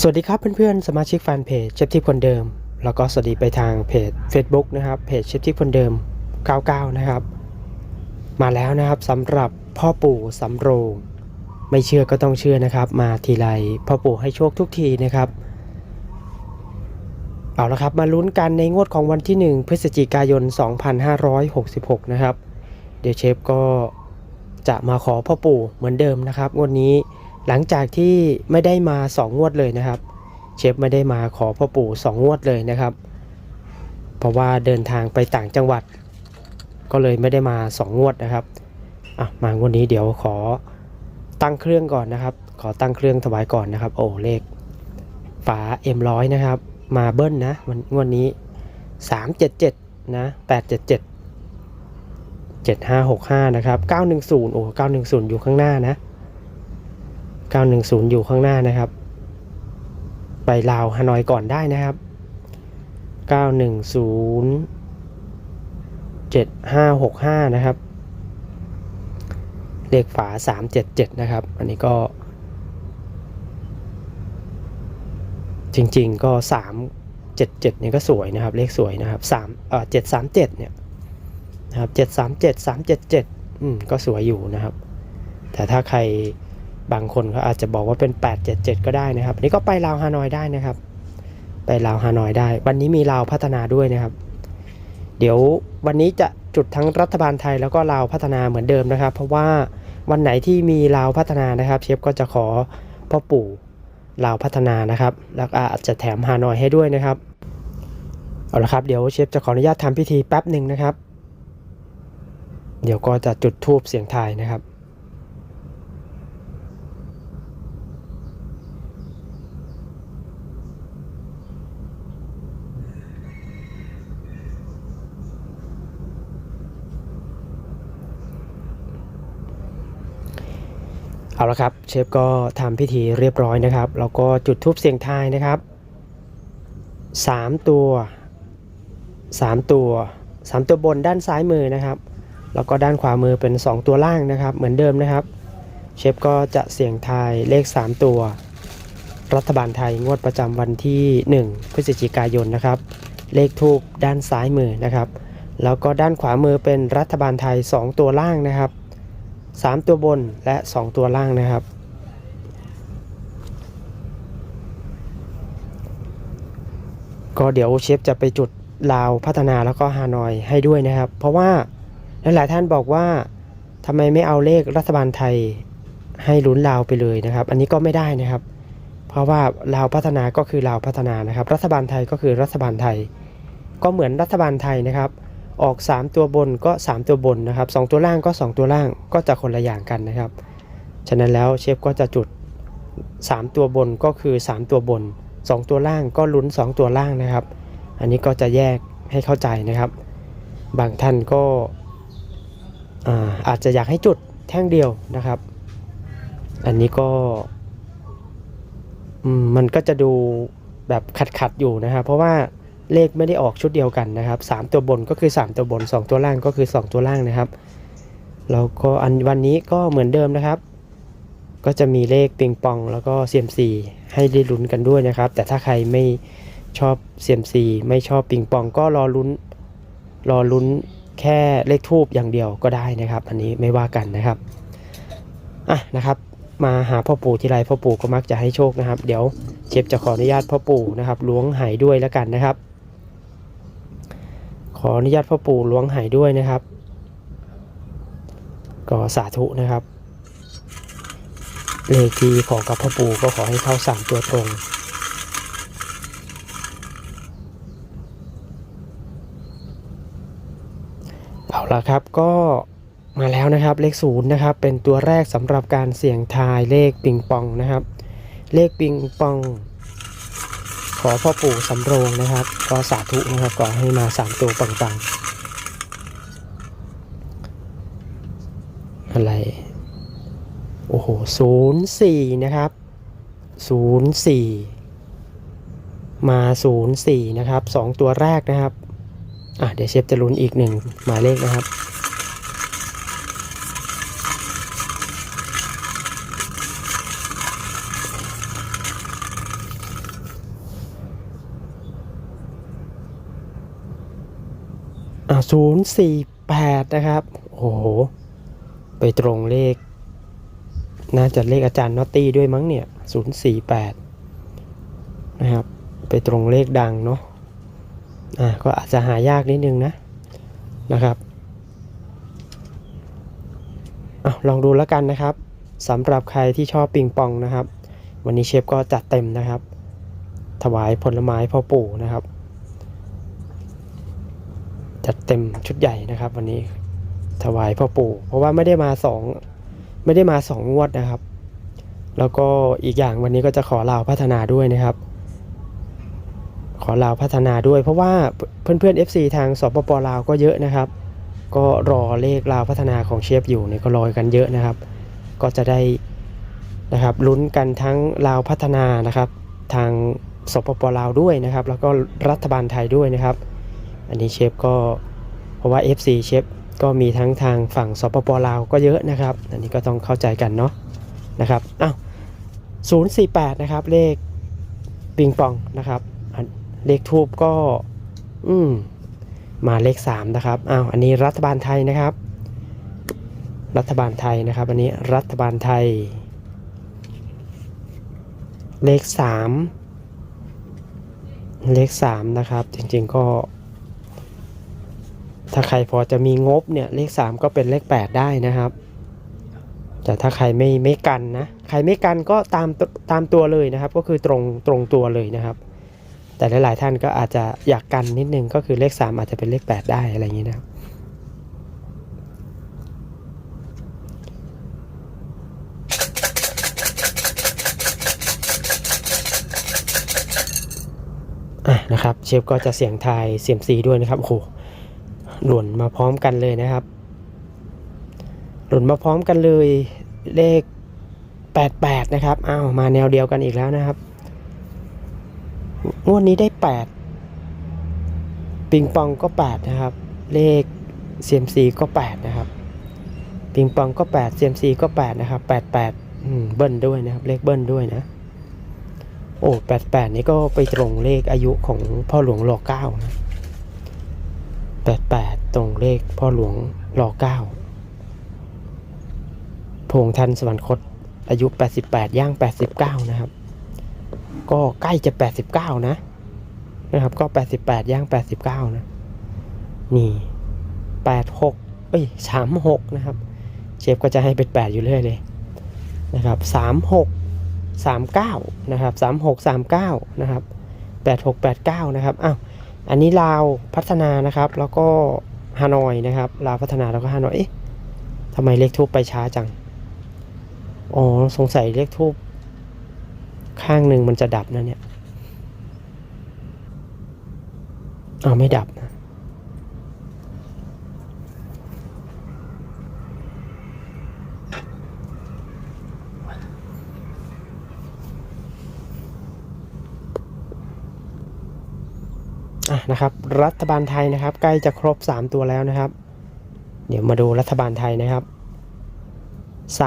สวัสดีครับเพื่อนๆ สมาชิกแฟนเพจเชฟทิพคนเดิม แล้วก็สวัสดีไปทางเพจ Facebook นะครับเพจเชฟทิพคนเดิม 99 นะครับ มาแล้วนะครับสำหรับพ่อปู่สำโรง ไม่เชื่อก็ต้องเชื่อนะครับ มาทีไรพ่อปู่ให้โชคทุกทีนะครับ เอาละครับมาลุ้นกันในงวดของวันที่ 1 พฤศจิกายน 2566 นะครับ เดี๋ยวเชฟก็จะมาขอพ่อปู่เหมือนเดิมนะครับงวดนี้ หลังจากที่ไม่ได้มา 2 งวดเลยนะครับ เชฟไม่ได้มาขอพ่อปู่2งวดเลยนะครับ เพราะว่าเดินทางไปต่างจังหวัด ก็เลยไม่ได้มา 2 งวดนะครับอะมางวดนี้เดี๋ยวขอตั้งเครื่องก่อนนะครับ ขอตั้งเครื่องถวายก่อนนะครับ โอ้เลขฝา M100 นะครับ มาเบิ้ลนะวันงวดนี้ 377 นะ 877 7565 นะครับ 910 โอ้910 อยู่ข้างหน้านะ 910 อยู่ข้างหน้านะครับ ไปลาวฮานอยก่อนได้นะครับ 910 7565 นะครับ เลขฝา 377 นะครับ อันนี้ก็ จริงๆก็ 377 เนี่ยก็สวยนะครับ เลขสวยนะครับ3เอ่อ737 เนี่ยนะครับ 737 377 อืม ก็สวยอยู่นะครับ แต่ถ้าใคร บางคนเขาอาจจะบอกว่าเป็น 877 ก็ได้นะครับอันนี้ก็ไปลาวฮานอยได้นะครับ ไปลาวฮานอยได้ วันนี้มีลาวพัฒนาด้วยนะครับ เดี๋ยววันนี้จะจุดทั้งรัฐบาลไทยแล้วก็ลาวพัฒนาเหมือนเดิมนะครับ เพราะว่าวันไหนที่มีลาวพัฒนานะครับ เชฟก็จะขอพ่อปู่ลาวพัฒนานะครับ แล้วอาจจะแถมฮานอยให้ด้วยนะครับเอาละครับเดี๋ยวเชฟจะขออนุญาตทำพิธีแป๊บหนึ่งนะครับ เดี๋ยวก็จะจุดทูบเสียงทายนะครับ เอาละครับเชฟก็ทำพิธีเรียบร้อยนะครับแล้วก็จุดทูบเสียงทายนะครับ 3 ตัว 3 ตัว 3 ตัวบนด้านซ้ายมือนะครับ แล้วก็ด้านขวามือเป็น 2 ตัวล่างนะครับ เหมือนเดิมนะครับ เชฟก็จะเสี่ยงทายเลข 3 ตัว รัฐบาลไทยงวดประจำวันที่ 1 พฤศจิกายนนะครับ เลขทูบด้านซ้ายมือนะครับ แล้วก็ด้านขวามือเป็นรัฐบาลไทย 2 ตัวล่างนะครับ 3 ตัวบนและ 2 ตัวล่างนะครับ ก็เดี๋ยวเชฟจะไปจุดลาวพัฒนาแล้วก็ฮานอยให้ด้วยนะครับ เพราะว่าหลายๆท่านบอกว่าทำไมไม่เอาเลขรัฐบาลไทยให้ลุ้นลาวไปเลยนะครับ อันนี้ก็ไม่ได้นะครับ เพราะว่าลาวพัฒนาก็คือลาวพัฒนานะครับ รัฐบาลไทยก็คือรัฐบาลไทย ก็เหมือนรัฐบาลไทยนะครับ ออก 3 ตัวบนก็ 3 ตัวบนนะครับ 2 ตัวล่างก็ 2 ตัวล่างก็จะคนละอย่างกันนะครับ ฉะนั้นแล้วเชฟก็จะจุด 3 ตัวบนก็คือ 3 ตัวบน 2 ตัวล่างก็ลุ้น 2 ตัวล่างนะครับ อันนี้ก็จะแยกให้เข้าใจนะครับ บางท่านก็อาอาจจะอยากให้จุดแท่งเดียวนะครับ อันนี้ก็มันก็จะดูแบบขัดๆอยู่นะครับ เพราะว่า เลขไม่ได้ออกชุดเดียวกันนะครับ3ตัวบนก็คือ 3 ตัวบน 2 ตัวล่างก็คือ 2 ตัวล่างนะครับแล้วก็อันวันนี้ก็เหมือนเดิมนะครับ ก็จะมีเลขปิงปองแล้วก็เซียมซีให้ได้ลุ้นกันด้วยนะครับ แต่ถ้าใครไม่ชอบเซียมซีไม่ชอบปิงปองก็รอลุ้นรอลุ้นแค่เลขทูบอย่างเดียวก็ได้นะครับ อันนี้ไม่ว่ากันนะครับอะนะครับ มาหาพ่อปู่ทีไรพ่อปู่ก็มักจะให้โชคนะครับ เดี๋ยวเชฟจะขออนุญาตพ่อปู่นะครับล้วงไหด้วยแล้วกันนะครับ ขออนุญาตพ่อปู่ล้วงไหด้วยนะครับ ก็สาธุนะครับ เลขที่ขอกับพ่อปู่ก็ขอให้เข้าสามตัวตรงเอาละครับก็มาแล้วนะครับเลขศูนย์นะครับ เป็นตัวแรกสำหรับการเสี่ยงทายเลขปิงปองนะครับ เลขปิงปอง ขอพ่อปู่สำโรงนะครับ ก็สาธุนะครับก็ให้มาสามตัวปังๆ อะไร โอ้โหศูนย์สี่นะครับศูนย์สี่มาศูนย์สี่นะครับสองตัวแรกนะครับ อะเดี๋ยวเชฟจะลุ้นอีกหนึ่งหมายเลขนะครับ อ่าศูนะครับ โอ้โห ไปตรงเลข น่าจะเลขอาจารย์นอตตี้ด้วยมั้งเนี่ยศูนย์สี่แปดนะครับ ไปตรงเลขดังเนาะ อ่าก็อาจจะหายากนิดนึงนะ นะครับเอาลองดูแล้วกันนะครับสำหรับใครที่ชอบปิงปองนะครับ วันนี้เชฟก็จัดเต็มนะครับ ถวายผลไม้พ่อปู่นะครับ จัดเต็มชุดใหญ่นะครับ วันนี้ถวายพ่อปู่ เพราะว่าไม่ได้มาสองไม่ได้มาสองงวดนะครับ แล้วก็อีกอย่างวันนี้ก็จะขอลาวพัฒนาด้วยนะครับ ขอลาวพัฒนาด้วย เพราะว่าเพื่อนๆ FC ทางสปปลาวก็เยอะนะครับ ก็รอเลขลาวพัฒนาของเชฟอยู่เนี่ยก็รอกันเยอะนะครับ ก็จะได้นะครับลุ้นกันทั้งลาวพัฒนานะครับ ทางสปปลาวด้วยนะครับ แล้วก็รัฐบาลไทยด้วยนะครับ อันนี้เชฟก็เพราะว่า FC เชฟก็มีทั้งทางฝั่งสปปลาวก็เยอะนะครับ อันนี้ก็ต้องเข้าใจกันเนาะนะครับอ้าว048 นะครับ เลขปิงปองนะครับ เลขทูบก็ อืมมาเลข 3 นะครับอ้าวอันนี้รัฐบาลไทยนะครับ รัฐบาลไทยนะครับ อันนี้รัฐบาลไทย เลข 3 เลข 3 นะครับ จริงๆก็ ถ้าใครพอจะมีงบเนี่ยเลข 3 ก็เป็นเลข 8 ได้นะครับ แต่ถ้าใครไม่ไม่กันนะ ใครไม่กันก็ตามตามตัวเลยนะครับ ก็คือตรงตรงตัวเลยนะครับ แต่หลายๆท่านก็อาจจะอยากกันนิดนึงก็คือเลข 3 อาจจะเป็นเลข 8 ได้อะไรอย่างนี้นะครับอะนะครับเชฟก็จะเสียงทายเสียมซีด้วยนะครับโอ้โห หล่นมาพร้อมกันเลยนะครับ หล่นมาพร้อมกันเลยเลข 88 นะครับอ้าวมาแนวเดียวกันอีกแล้วนะครับงวดนี้ได้ 8 ปิงปองก็ 8 นะครับ เลขเซียมซีก็ 8 นะครับ ปิงปองก็ 8เซียมซีก็ 8 นะครับ 88เบิ้ลด้วยนะครับ เลขเบิ้ลด้วยนะโอ้แปดแปดนี่ก็ไปตรงเลขอายุของพ่อหลวงรอเก้านะ แปดแปดตรงเลขพ่อหลวงรอเก้าพงท่านสวรรคตอายุ 88 ย่าง 89 นะครับ ก็ใกล้จะ 89 นะ นะครับ ก็ 88 ย่าง 89 นะ นี่ 86 เอ้ย 36 นะครับ เชฟก็จะให้เป็น 8 อยู่เรื่อยเลย นะครับ 36 39 นะครับ 36 39 นะครับ 86 89 นะครับ อ้าว อันนี้ลาวพัฒนานะครับ แล้วก็ฮานอยนะครับลาวพัฒนาแล้วก็ฮานอยเอ๊ะทำไมเลขทูบไปช้าจัง อ๋อ สงสัยเลขทูบข้างหนึ่งมันจะดับนะเนี่ยอ้าไม่ดับ นะอะนะครับ รัฐบาลไทยนะครับ ใกล้จะครบ 3 ตัวแล้วนะครับ เดี๋ยวมาดูรัฐบาลไทยนะครับ 3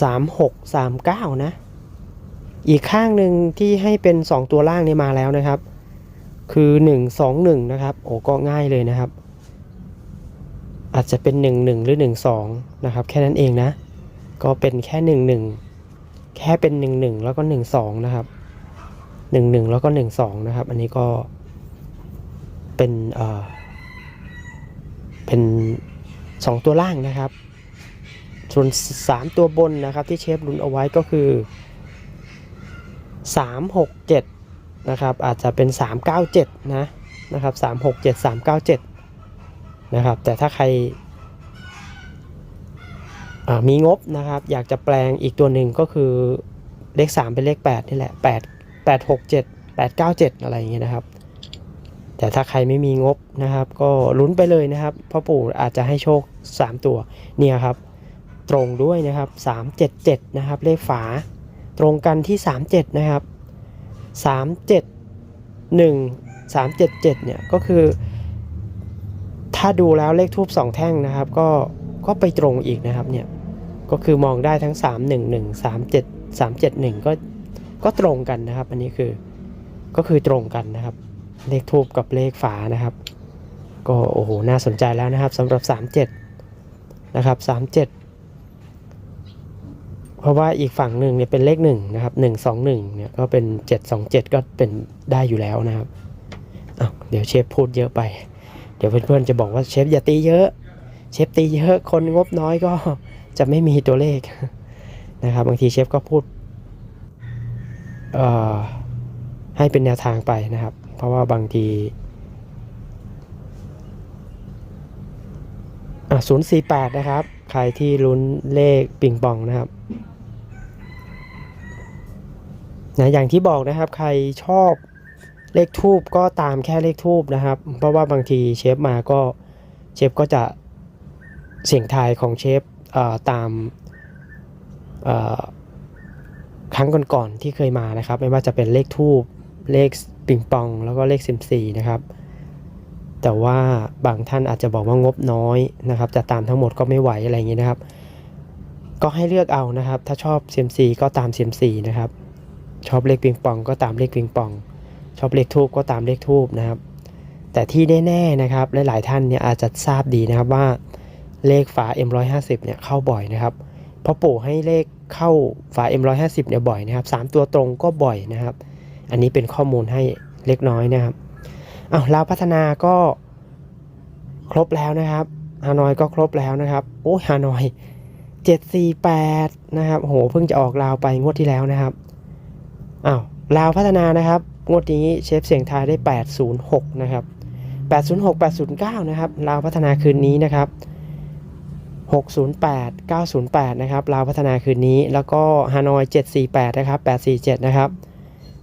3 6 3 9 นะ อีกข้างหนึ่งที่ให้เป็น 2 ตัวล่างนี่มาแล้วนะครับ คือ 1 2 1 นะครับ โอ้ก็ง่ายเลยนะครับ อาจจะเป็น 1 1 หรือ 1 2 นะครับ แค่นั้นเองนะ ก็เป็นแค่ 1 1 แค่เป็น 1 1 แล้วก็ 1 2 นะครับ หนึ่งหนึ่งแล้วก็หนึ่งสองนะครับ อันนี้ก็เป็นเอ่อเป็นสองตัวล่างนะครับ ส่วนสามตัวบนนะครับที่เชฟลุ้นเอาไว้ก็คือสามหกเจ็ดนะครับ อาจจะเป็นสามเก้าเจ็ดนะนะครับสามหกเจ็ดสามเก้าเจ็ดนะครับ แต่ถ้าใครมีงบนะครับ อยากจะแปลงอีกตัวหนึ่งก็คือเลข 3 เป็นเลข 8 นี่แหละ 8 8 6 7 8 9 7 อะไรอย่างเงี้ยนะครับ แต่ถ้าใครไม่มีงบนะครับ ก็ลุ้นไปเลยนะครับพ่อปู่อาจจะให้โชค 3 ตัวเนี่ยครับ ตรงด้วยนะครับ 377 นะครับ เลขฝา ตรงกันที่ 37 นะครับ 371 377 เนี่ยก็คือ ถ้าดูแล้วเลขทูบ2 แท่งนะครับ ก็ก็ไปตรงอีกนะครับเนี่ยก็คือมองได้ทั้ง 311 37 371 ก็ ก็ตรงกันนะครับ อันนี้คือก็คือตรงกันนะครับ เลขทูบกับเลขฝานะครับ ก็โอ้โหน่าสนใจแล้วนะครับสำหรับ 37 นะครับ 37 เพราะว่าอีกฝั่งหนึ่งเนี่ยเป็นเลขหนึ่งนะครับหนึ่งสองหนึ่งเนี่ยก็เป็นเจ็ดสองเจ็ดก็เป็นได้อยู่แล้วนะครับอ้าเดี๋ยวเชฟพูดเยอะไป เดี๋ยวเพื่อนๆจะบอกว่าเชฟอย่าตีเยอะเชฟตีเยอะคนงบน้อยก็จะไม่มีตัวเลขนะครับบางทีเชฟก็พูด ให้เป็นแนวทางไปนะครับ เพราะว่าบางทีศูนย์สี่แปดนะครับ ใครที่ลุ้นเลขปิงปองนะครับนะอย่างที่บอกนะครับ ใครชอบเลขทูบก็ตามแค่เลขทูบนะครับ เพราะว่าบางทีเชฟมาก็เชฟก็จะเสียงทายของเชฟตาม ครั้งก่อนๆที่เคยมานะครับ ไม่ว่าจะเป็นเลขทูบเลขปิงปอง แล้วก็เลขซิมซีนะครับ แต่ว่าบางท่านอาจจะบอกว่างบน้อยนะครับ จะตามทั้งหมดก็ไม่ไหวอะไรอย่างนี้นะครับ ก็ให้เลือกเอานะครับ ถ้าชอบเซียมซีก็ตามเซียมซีนะครับ ชอบเลขปิงปองก็ตามเลขปิงปอง ชอบเลขทูบก็ตามเลขทูบนะครับ แต่ที่แน่ๆนะครับหลายๆท่านเนี่ยอาจจะทราบดีนะครับว่าเลขฝา M150 เนี่ยเข้าบ่อยนะครับ เพราะปู่ให้เลข เข้าฝา M150 เนี่ยบ่อยนะครับสามตัวตรงก็บ่อยนะครับ อันนี้เป็นข้อมูลให้เล็กน้อยนะครับอ้าวลาวพัฒนาก็ครบแล้วนะครับฮานอยก็ครบแล้วนะครับ โอ้ฮานอย748นะครับโหเพิ่งจะออกลาวไปงวดที่แล้วนะครับอ้าวลาวพัฒนานะครับ งวดนี้เชฟเสียงทายได้ 806 นะครับ 806 809 นะครับลาวพัฒนาคืนนี้นะครับ 608 908 นะครับลาวพัฒนาคืนนี้ แล้วก็ฮานอย 748 นะครับ 847 นะครับ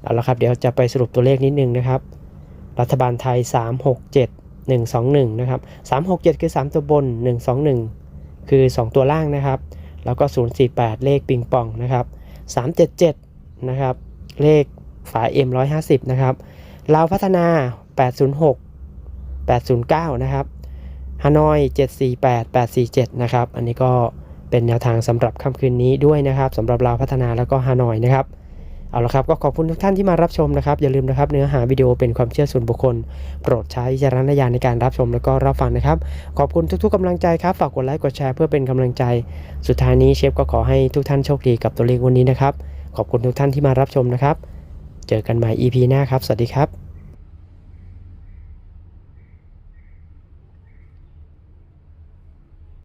เอาละครับ เดี๋ยวจะไปสรุปตัวเลขนิดนึงนะครับ รัฐบาลไทย 367 121 นะครับ 367 คือ 3 ตัวบน 121 คือ 2 ตัวล่างนะครับ แล้วก็ 048 เลขปิงปองนะครับ 377 นะครับ เลขฝา M150 นะครับลาวพัฒนา 806 809 นะครับ ฮานอย748 847 นะครับ อันนี้ก็เป็นแนวทางสำหรับค่ำคืนนี้ด้วยนะครับสำหรับลาวพัฒนาแล้วก็ฮานอยนะครับเอาละครับก็ขอบคุณทุกท่านที่มารับชมนะครับ อย่าลืมนะครับเนื้อหาวิดีโอเป็นความเชื่อส่วนบุคคล โปรดใช้จารณญาณในการรับชมแล้วก็รับฟังนะครับ ขอบคุณทุกๆกำลังใจครับ ฝากกดไลค์กดแชร์เพื่อเป็นกำลังใจ สุดท้ายนี้เชฟก็ขอให้ทุกท่านโชคดีกับตัวเลขวันนี้นะครับ ขอบคุณทุกท่านที่มารับชมนะครับ เจอกันใหม่ EP หน้าครับ สวัสดีครับ